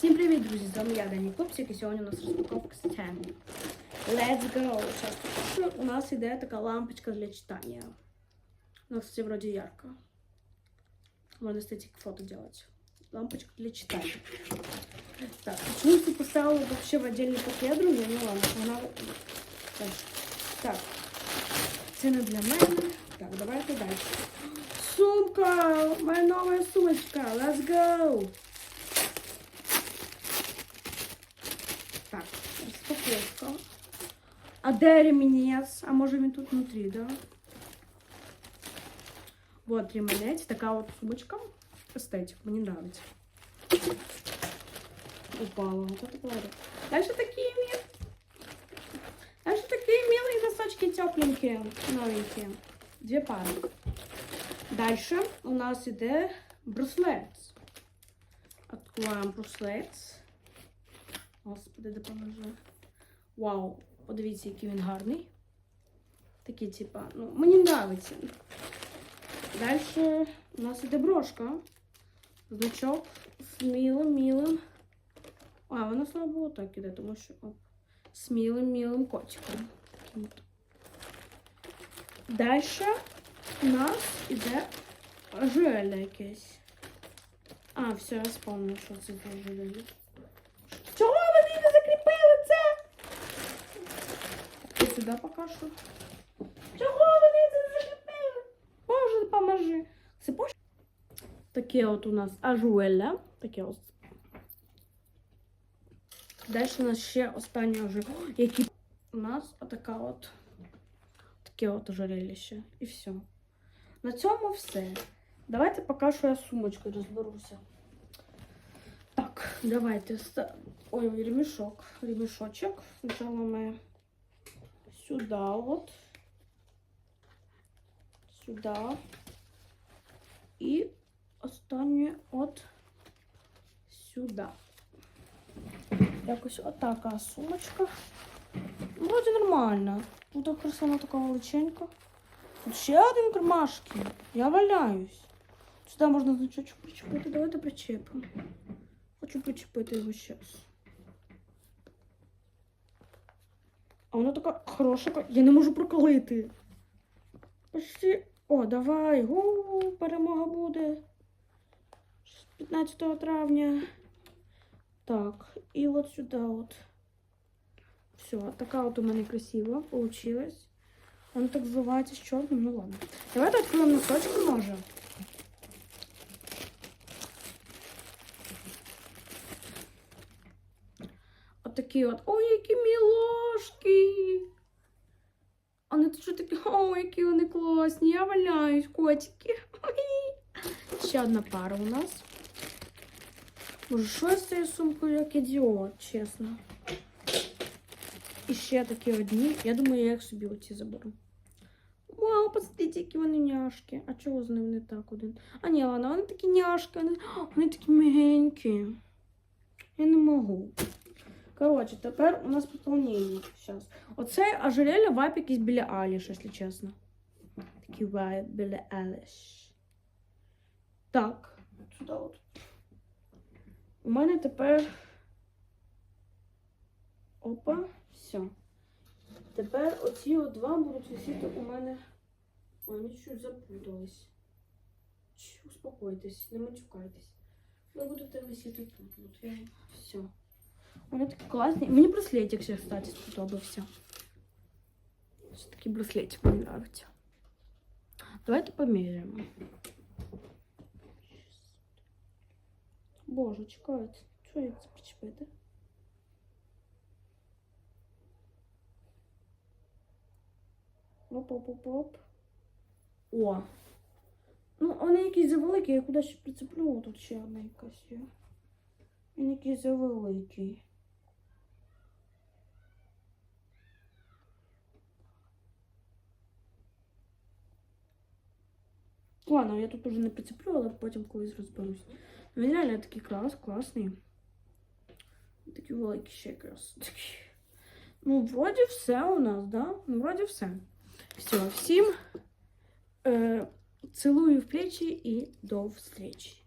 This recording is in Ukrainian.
Всім привіт, друзі! З вами я, Дані Копсик, і сьогодні у нас розпаковка з теми. Let's go! Сейчас покажу. У нас іде така лампочка для читання. У нас, кстати, вроде ярко. Можно эстетик фото делать. Лампочка для читания. Так, почему ты поставила вообще в отдельный пакет, друзья? Ну ладно, вона... Так, так. Це не для мене. Так, давайте далі. Сумка! Моя новая сумочка! Let's go! розпаковка. А де ремінець? А може він тут внутрі, да? Вот ремінець, така от сумочка. Естетик, мені нравится. Упала, вот это говорю. Дальше такие мил... Дальше такие милые носочки тепленькие, новенькие. Две пары. Дальше у нас іде браслет. Откроємо браслет. Господи, допоможи. Вау, подивіться, який він гарний. Такий, типа, ну, мені подобається. Далі у нас іде брошка. Значок з милим, милим. А, воно слава Богу так іде, тому що оп, з милим, милим котиком. Далі у нас іде ожерелье якесь. А, все, я вспомнила, що це за ожерелье. Чого вони не закріпили це? Ти сюди покажу. Чого вони це не закріпили? Боже, допоможи. Це пош... Таке от у нас ажуеля. Таке ось. Далі у нас ще останнє ожерелье. Які у нас отака от. Таке от ожерельище. І все. На цьому все. Давайте поки що я сумочкою розберуся. Так, давайте. Ой, ремешок. Ремешочек. Сначала мы сюда вот. Сюда. І останнє от сюди. Якось отака сумочка. Вроді нормально. Тут так красиво така величенька. Тут ще один кармашки. Я валяюсь. Сюди можна значочок причепити. Давайте причепимо. Хочу причепити його зараз. А вона така хороша. Я не можу проколити. Почти. О, давай. Гу, перемога буде. 15 травня. Так, і от сюди от. Все, така от у мене красива получилась. Вона так зливається з чорним, ну ладно. Давайте відкриємо носочки, може. Отакі от. Ой, які мілошки! Вони тут що такі, ой, які вони класні. Я валяюсь, котики. Ще одна пара у нас. Боже, що я з цією сумкою як ідіот, чесно. І ще такі одні. Я думаю, я їх собі оці заберу. Вау, посмотрите, які вони няшки. А чого з ним не так один? А ні, ладно, вони такі няшки, вони, вони такі мягенькі. Я не можу. Коротше, тепер у нас поповнення. Зараз. Оце ожерелье вайп якийсь біля Аліш, якщо чесно. Такий вайп біля Аліш. Так, сюди от. У мене тепер. Опа, все. Тепер оці от два будуть висіти у мене. Ой, вони чуть запутались. Успокойтесь, не матюкайтесь. Ви будете висіти тут. От я... Все. Вони такі класні. Мені браслетик ще, кстати, сподобався. Ось такий браслетик мені подобається. Давайте поміряємо. Боже, чекайте. Що як це причепити? Оп-оп-оп-оп. О! Ну, вони якісь завеликі, я кудись ще прицеплю. О, Тут ще одна якась є. Він якийсь завеликий. Ладно, я тут уже не прицеплю, але потім колись розберусь. Ну, Він реально такий клас, класний. Такі великі ще якраз. Такі. Ну, вроді все у нас, да? Ну, вроді все. Все, всім е, цілую в плечі і до встречі.